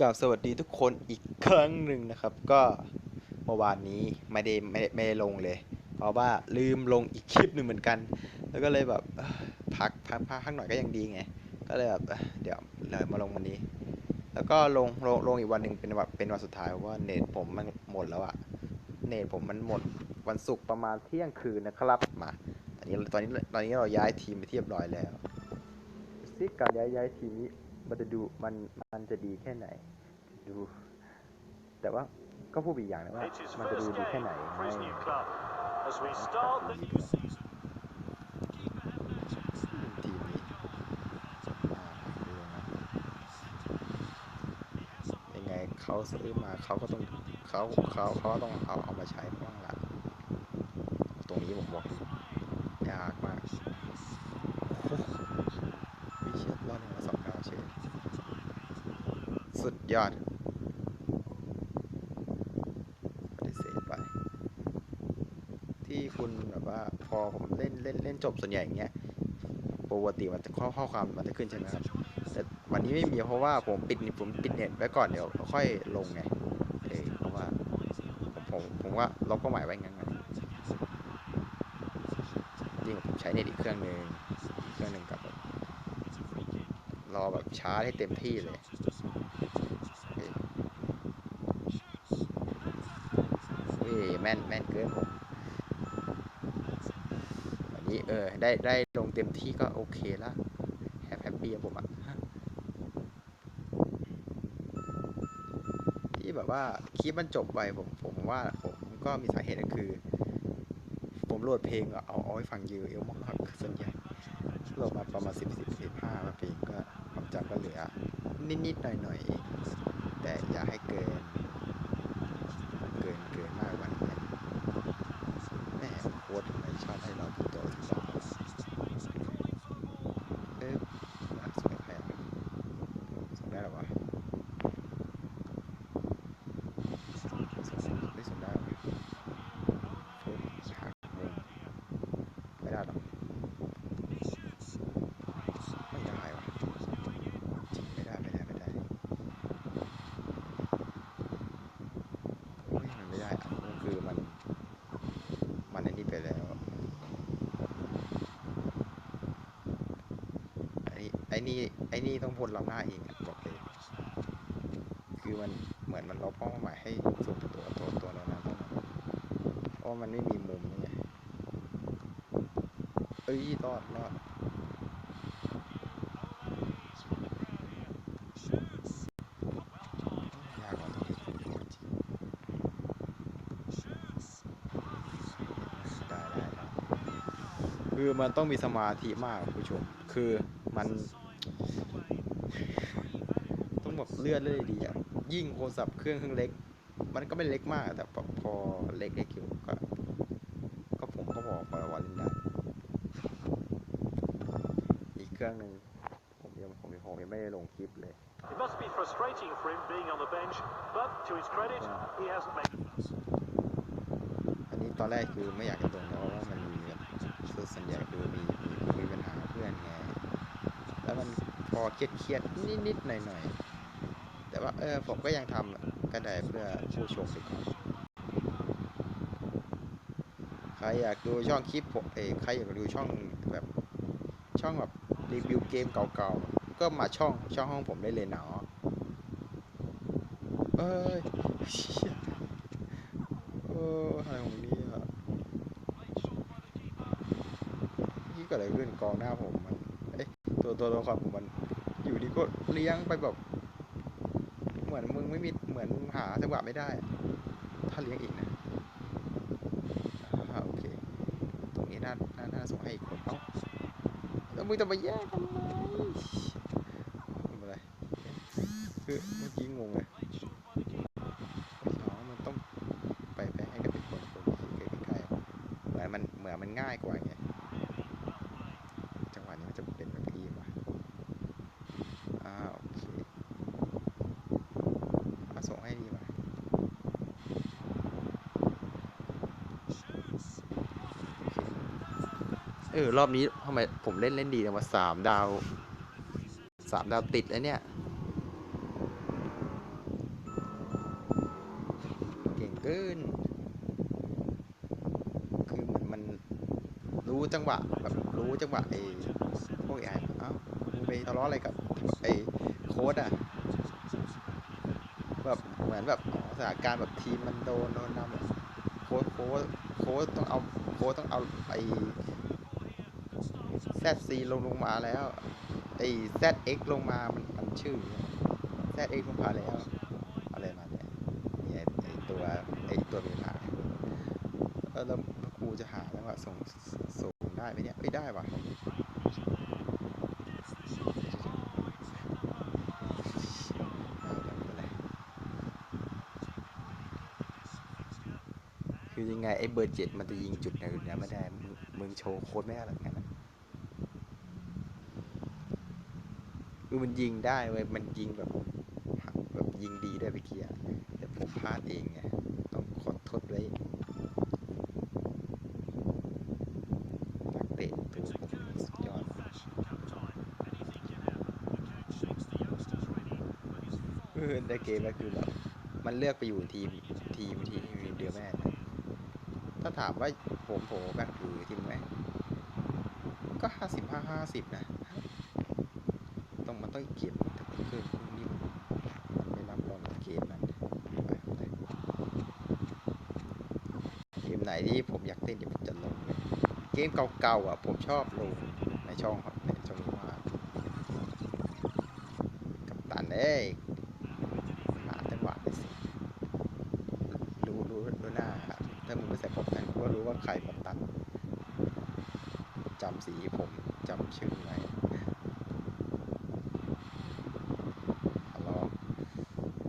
กับสวัสดีทุกคนอีกครั้งหนึ่งนะครับ ก็เมื่อวานนี้ไม่ได้ไม่ได้ไม่ได้ลงเลย เพราะว่าลืมลงอีกคลิปหนึ่งเหมือนกัน แล้วก็เลยแบบพักพักพักพักหน่อยก็ยังดีไง ก็เลยแบบเดี๋ยวเลยมาลงวันนี้ แล้วก็ลงลงลงอีกวันหนึ่งเป็นแบบเป็นวันสุดท้ายเพราะว่าเน็ตผมมันหมดแล้วอะเน็ตผมมันหมดวันศุกร์ประมาณเที่ยงคืนนะครับมาตอนนี้ตอนนี้ตอนนี้เราย้ายทีมไปที่เรียบร้อยแล้วซิการย้ายย้ายทีมนี้ มันจะดูมันมันจะดีแค่ไหน ดู แต่ว่าก็พูดอีกอย่างนะว่า มันจะดูดีแค่ไหนไม่ยังไงเขาซื้อมาเขาก็ต้องเขาเขาเขาต้องเอาเอามาใช้บ้างละตรงนี้ผมบอกยากมาก เชียรอดหนึ่งมาสองเก้าเชนสุดยอดปฏิเสธไป ที่คุณแบบว่าพอผมเล่นเล่นเล่นจบส่วนใหญ่อย่างเงี้ยปกติมันจะข้อข้อความมันจะขึ้นใช่ไหมครับ แต่วันนี้ไม่มีเพราะว่าผมปิดผมปิดเน็ตไว้ก่อนเดี๋ยวค่อยลงไงเออเพราะว่าผมผมว่าล็อกเป้าหมายไว้งั้นไงจริงผมใช้เน็ตอีกเครื่องหนึ่งเครื่องหนึ่งกับแบบ รอแบบชาร์จให้เต็มที่เลยเออเฮ้ยแม่นแม่นเกินผมวันนี้เออ ได้ได้ลงเต็มที่ก็โอเคละแฮปแฮปปี้ผมอะที่แบบว่าคลิปมันจบไปผมผมว่าผมก็มีสาเหตุก็คือ ผมโหลดเพลงเอาเอาไว้ฟังเยอะเยอะมากส่วนใหญ่โหลดมาประมาณสิบสิบสิบห้าเพลงก็ นิดๆหน่อยๆ แต่อย่าให้เกิน เกินเกินมากกว่านี้แม่โค้ดทำไมชอบให้เราพูดตัวที่สองเอ๊ะอะส่งให้ใครอะส่งได้หรอวะส่งไม่ส่งได้หรอวะโฟนหักมุมไม่ได้หรอกไม่ได้วะจริงไม่ได้ไม่ได้ไม่ได้ โอ้ยมันไม่ได้อะมันคือมัน มันไอ้นี่ไปแล้วไอ้นี่ไอ้นี่ไอ้นี่ต้องพ่นเราหน้าเองบอกเลยคือมันเหมือนมันล็อกเป้าหมายให้ส่งตัวตัวตัวนั้นนะต้องเพราะมันไม่มีมุมนี่ไงเอ้ยรอดรอดยากกว่าตรงนี้จริงได้ได้ได้คือมันต้องมีสมาธิมากคุณผู้ชม คือมัน แบบเลื่อนเลยดีอะยิ่งโทรศัพท์เครื่องเครื่องเล็ก มันก็ไม่เล็กมากแต่พอพอเล็กเล็กอยู่ก็ ก็ผมก็บอกพอว่าเล่นได้ อีกเครื่องหนึ่งผมยังผมยังผมยังไม่ได้ลงคลิปเลย It must be frustrating for him being on the bench, but to his credit, he hasn't made a fuss. อันนี้ตอนแรกคือไม่อยากจะลงนะเพราะว่ามันมีแบบคือส่วนใหญ่คือมีมีมีปัญหาเพื่อนไง แล้วมันพอเครียดเครียดนิดนิดๆหน่อยหน่อยๆ แต่ว่าเออผมก็ยังทำก็ได้เพื่อผู้ชมไปก่อนใครอยากดูช่องคลิปผมเอยใครอยากดูช่องแบบช่องแบบรีวิวเกมเก่าๆ ก็มาช่องช่องห้องผมได้เลยเนาะเอ้ยเชี่ยอออะไรของนี่อะนี่เกิดอะไรขึ้นกองหน้าผมมัน เอ้ยตัวตัวตัวละครผมมันอยู่ดีก็เลี้ยงไปแบบ มือนมึงไม่มีเหมือนหาจังหวะไม่ได้ ถ้าเลี้ยงอีกนะโอเค ตรงนี้น่าน่าน่าส่งให้อีกคนเอ้าแล้วมึงจะมาแย่งทำไมทำอะไรคือเมื่อกี้งงเลยอ๋อมันต้องไปไปให้กับเป็นคนคนใกล้ๆเหมือนมันเหมือนมันง่ายกว่าไงจังหวะนี้มันจะเป็นแบบนี้ว่ะอ่าโอเค มาส่งให้ดีกว่า เออ รอบนี้ทำไมผมเล่นเล่นดีจังวะสามดาวสามดาวติดแล้วเนี่ยเกิน คือเหมือนมันรู้จังหวะแบบรู้จังหวะไอ้พวกไอ้เอ้าไปทะเลาะอะไรกับไอ้โค้ดอะแบบเหมือนแบบสถานการณ์แบบทีมมันโดนโดนนำโค้ดโค้ดโค้ดต้องเอาโค้ดต้องเอาไอ้ ZC ลงลงมาแล้ว ไอ้ ZX ลงมา มันมันชื่อ ZX ลงมาแล้ว อะไรมาเนี่ยเนี่ยไอ้ตัวไอ้ตัวมีปัญหาเออแล้วแล้วกูจะหาแล้วว่าส่งส่งได้ไหมเนี่ยไม่ได้ว่ะคือยังไงไอ้เบอร์เจ็ดมันจะยิงจุดไหนเนี้ยไม่ได้มึงโชว์โค้ดไม่ได้หรอกงั้นนะ คือมันยิงได้เว้ยมันยิงแบบแบบยิงดีด้วยไปเกียร์แต่ผมพลาดเองไงต้องขอโทษด้วยนักเตะตัวผมสุดยอดเออในเกมก็คือแบบมันเลือกไปอยู่ทีมทีมทีมเดียวแม่ถ้าถามว่าผมโผกันคือทีมแม่ก็ห้าสิบห้าห้าสิบนะ ต้องมันต้องอีกเกมแต่ผมคือนี่มันมันไม่นับรองเกมนั้นไปเกมไหนที่ผมอยากเล่นเดี๋ยวผมจะลงเกมเก่าๆอะผมชอบลงในช่องครับในช่องนี้มากับตันเอ้ยหาจังหวะไปสิรู้รู้รู้หน้าครับถ้ามึงไม่ใส่ผมก็รู้ว่าใครกับตันจำสีผมจำชื่อไว้